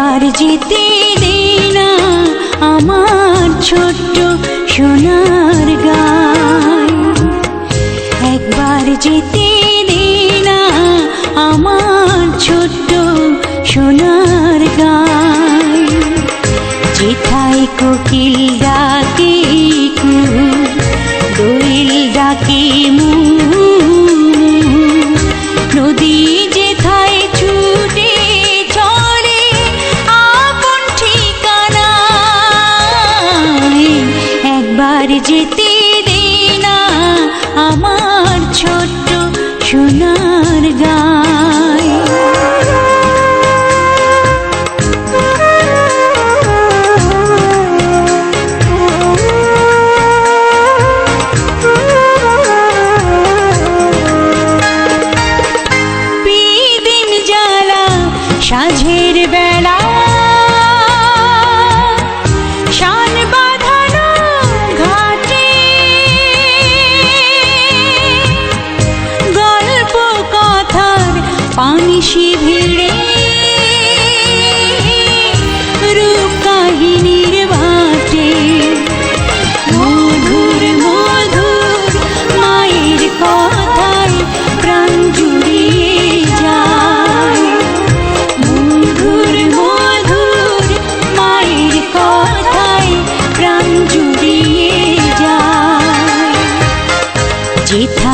একবার জিতে দে আমার ছোট্ট সোনার গান। একবার জিতে দে আমার ছোট্ট সোনার গান। যেথায় কোকিল ডাকে একবার যেতে দে না আমার ছোট্ট সোনার গায়। বিদিন জ্বালা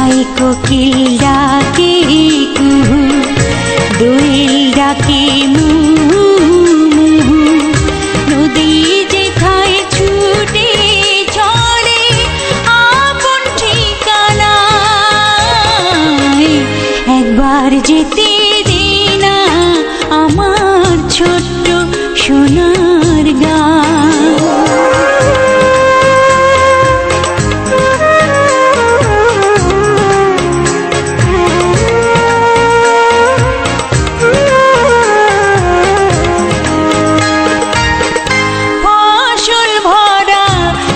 যেথায় কোকিল ডাকে কুহু দোয়েল মুহু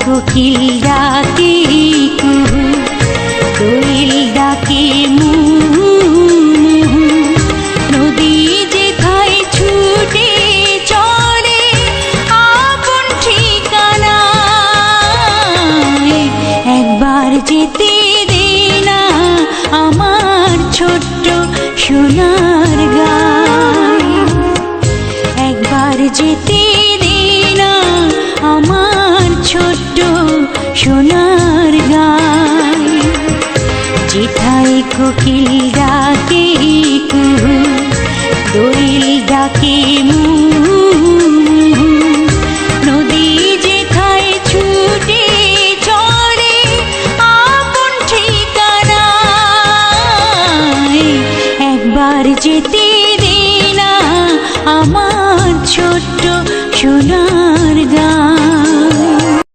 কোকিল ডাকে দোয়েল ডাকে যেথায় ছুটে ঠিকানায় একবার যেতে আমার ছোট্ট সোনার গায় সোনার গান। যেথায় কোকিল ডাকে কুহু ডাকে ছুটে একবার যেতে দে